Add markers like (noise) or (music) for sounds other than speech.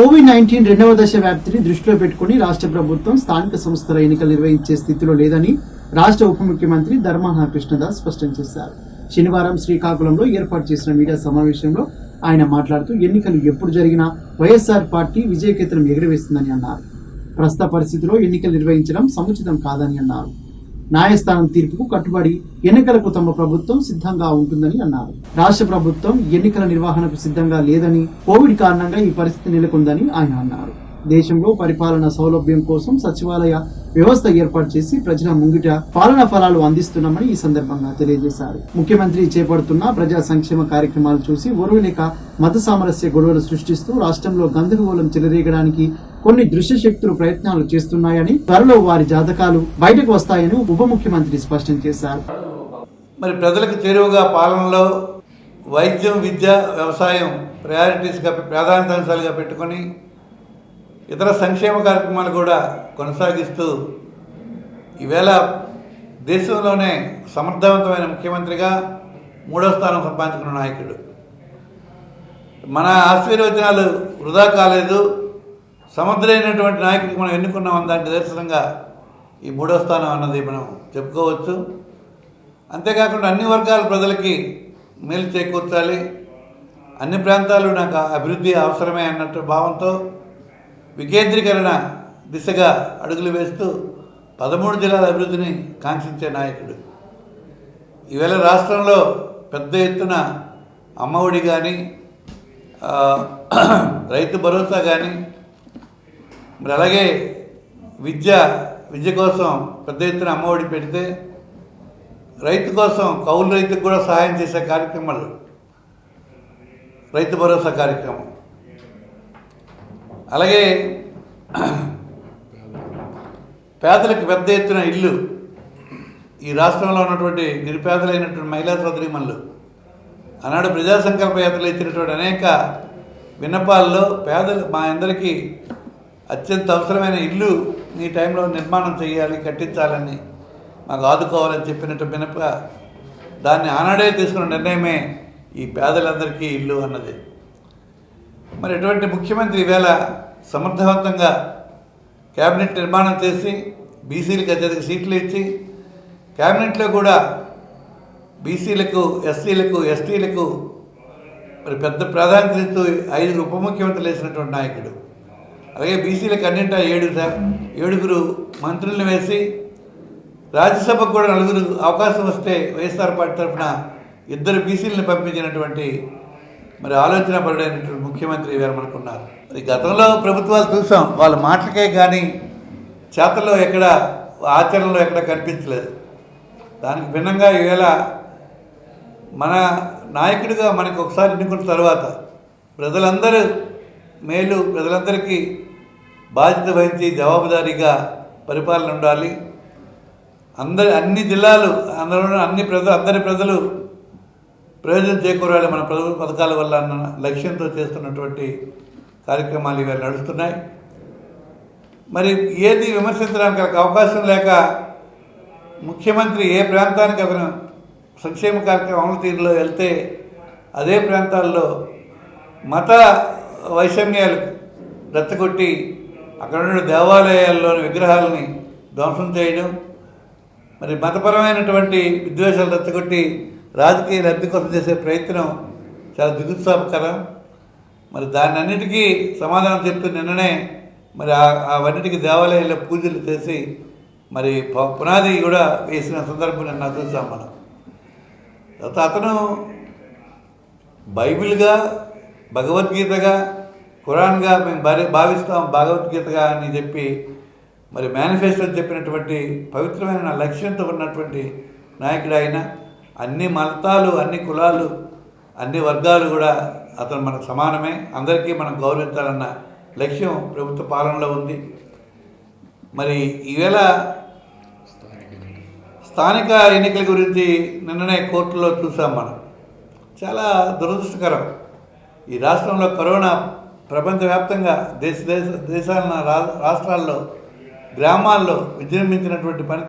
Covid nineteen రెండవ దశ వ్యాప్తిని దృష్టిలో పెట్టుకుని రాష్ట్ర ప్రభుత్వం స్థానిక సంస్థల ఎన్నికలు నిర్వహించే స్థితిలో లేదని రాష్ట్ర ఉప ముఖ్యమంత్రి ధర్మాన కృష్ణదాస్ స్పష్టం చేశారు. శనివారం శ్రీకాకుళంలో ఏర్పాటు చేసిన మీడియా సమావేశంలో ఆయన మాట్లాడుతూ ఎన్నికలు ఎప్పుడు జరిగినా వైఎస్ఆర్ పార్టీ విజయకేతనం ఎగురవేస్తుందని అన్నారు. ప్రస్తుత పరిస్థితిలో ఎన్నికలు నిర్వహించడం సముచితం కాదని అన్నారు. న్యాయస్థానం తీర్పుకు కట్టుబడి ఎన్నికలకు తమ ప్రభుత్వం సిద్ధంగా ఉంటుందని అన్నారు. రాష్ట్ర ప్రభుత్వం ఎన్నికల నిర్వహణకు సిద్ధంగా లేదని కోవిడ్ కారణంగా ఈ పరిస్థితి నెలకొందని ఆయన అన్నారు. దేశంలో పరిపాలన సౌలభ్యం కోసం సచివాలయ వ్యవస్థ ఏర్పాటు చేసి ప్రజల ముంగిట పాలన ఫలాలు అందిస్తున్నామని ఈ సందర్భంగా తెలియజేశారు. ముఖ్యమంత్రి చేపడుతున్న ప్రజా సంక్షేమ కార్యక్రమాలు చూసి ఓర్వలేక మత సామరస్య గొడవలు సృష్టిస్తూ రాష్ట్రంలో గందరగోళం చెలరేగడానికి కొన్ని దృశ్య శక్తులు ప్రయత్నాలు చేస్తున్నాయని త్వరలో వారి జాతకాలు బయటకు వస్తాయని ఉప ముఖ్యమంత్రి స్పష్టం చేశారు. మరి ప్రజలకు చేరువగా పాలనలో వైద్యం విద్య వ్యవసాయం ప్రయారిటీస్గా ప్రాధాన్యత అంశాలుగా పెట్టుకొని ఇతర సంక్షేమ కార్యక్రమాలు కూడా కొనసాగిస్తూ ఈవేళ దేశంలోనే సమర్థవంతమైన ముఖ్యమంత్రిగా మూడో స్థానం సంపాదించుకున్న నాయకుడు. మన ఆశీర్వచనాలు వృధా కాలేదు. సమర్థులైనటువంటి నాయకుడికి మనం ఎన్నుకున్నాం దానికి నిదర్శనంగా ఈ మూడో స్థానం అన్నది మనం చెప్పుకోవచ్చు. అంతేకాకుండా అన్ని వర్గాల ప్రజలకి మేలు చేకూర్చాలి. అన్ని ప్రాంతాలు నాకు అభివృద్ధి అవసరమే అన్నట్టు భావంతో వికేంద్రీకరణ దిశగా అడుగులు వేస్తూ పదమూడు జిల్లాల అభివృద్ధిని కాంక్షించే నాయకుడు. ఈవేళ రాష్ట్రంలో పెద్ద ఎత్తున అమ్మఒడి కానీ (clears throat) రైతు భరోసా కానీ మరి అలాగే విద్య విద్య కోసం పెద్ద ఎత్తున అమ్మఒడి పెడితే రైతు కోసం కౌలు రైతుకు కూడా సహాయం చేసే కార్యక్రమాలు రైతు భరోసా కార్యక్రమం. అలాగే పేదలకు పెద్ద ఎత్తున ఇల్లు. ఈ రాష్ట్రంలో ఉన్నటువంటి నిరుపేదలైనటువంటి మహిళా సోదరిమణులు. ఆనాడు ప్రజా సంకల్ప యాత్రలు ఇచ్చినటువంటి అనేక విన్నపాల్లో పేదలు మా అందరికీ అత్యంత అవసరమైన ఇల్లు ఈ టైంలో నిర్మాణం చేయాలి కట్టించాలని మాకు ఆదుకోవాలని చెప్పినట్టు మినప దాన్ని ఆనాడే తీసుకున్న నిర్ణయమే ఈ పేదలందరికీ ఇల్లు అన్నది. మరి ఎటువంటి ముఖ్యమంత్రి ఈవేళ సమర్థవంతంగా క్యాబినెట్ నిర్మాణం చేసి బీసీలకు అత్యధిక సీట్లు ఇచ్చి క్యాబినెట్లో కూడా బీసీలకు ఎస్సీలకు ఎస్టీలకు మరి పెద్ద ప్రాధాన్యత ఇస్తూ ఐదుగురు ఉప ముఖ్యమంత్రులు వేసినటువంటి నాయకుడు. అలాగే బీసీలకు అన్నింటా ఏడు ఏడుగురు మంత్రులను వేసి రాజ్యసభకు కూడా నలుగురు అవకాశం వస్తే వైఎస్ఆర్ పార్టీ తరఫున ఇద్దరు బీసీలను పంపించినటువంటి మరి ఆలోచన పరుడైనటువంటి ముఖ్యమంత్రి వేరమనుకున్నారు మనకున్నారు. మరి గతంలో ప్రభుత్వాలు చూసాం వాళ్ళ మాటలకే కానీ చేతల్లో ఎక్కడ ఆచరణలో ఎక్కడ కనిపించలేదు. దానికి భిన్నంగా ఈవేళ మన నాయకుడిగా మనకు ఒకసారి ఎన్నుకున్న తర్వాత ప్రజలందరూ మేలు ప్రజలందరికీ బాధ్యత వహించి జవాబుదారీగా పరిపాలన ఉండాలి. అందరి అన్ని జిల్లాలు అందరూ అన్ని ప్రజలు అందరి ప్రజలు ప్రయోజనం చేకూరాలి మన ప్రభుత్వ పథకాల వల్ల అన్న లక్ష్యంతో చేస్తున్నటువంటి కార్యక్రమాలు ఇవాళ నడుస్తున్నాయి. మరి ఏది విమర్శించడానికి అవకాశం లేక ముఖ్యమంత్రి ఏ ప్రాంతానికి అతను సంక్షేమ కార్యక్రమం అమలు తీరులో వెళ్తే అదే ప్రాంతాల్లో మత వైషమ్యాలు రెచ్చగొట్టి అక్కడ ఉన్న దేవాలయాల్లోని విగ్రహాలని ధ్వంసం చేయడం మరి మతపరమైనటువంటి విద్వేషాలు రెచ్చగొట్టి రాజకీయ లబ్ధి కోసం చేసే ప్రయత్నం చాలా దిగుత్సాహకరం మరి దాన్ని అన్నిటికీ సమాధానం చెప్తూ నిన్ననే మరి ఆ- అవన్నిటికీ దేవాలయాల్లో పూజలు చేసి మరి ప- పునాది కూడా వేసిన సందర్భం నిన్న చూసాం మనం. తర్వాత అతను బైబిల్గా భగవద్గీతగా ఖురాన్గా మేము భారీ భావిస్తాం భగవద్గీతగా అని చెప్పి మరి మేనిఫెస్టో చెప్పినటువంటి పవిత్రమైన నా లక్ష్యంతో ఉన్నటువంటి నాయకుడు ఆయన అన్ని మతాలు అన్ని కులాలు అన్ని వర్గాలు కూడా అతను మనకు సమానమే. అందరికీ మనం గౌరవించాలన్న లక్ష్యం ప్రభుత్వ పాలనలో ఉంది. మరి ఈవేళ స్థానిక ఎన్నికల గురించి నిన్ననే కోర్టులో చూసాం మనం. చాలా దురదృష్టకరం. ఈ రాష్ట్రంలో కరోనా ప్రపంచవ్యాప్తంగా దేశ దేశ దేశాల రా రాష్ట్రాల్లో గ్రామాల్లో విజృంభించినటువంటి పని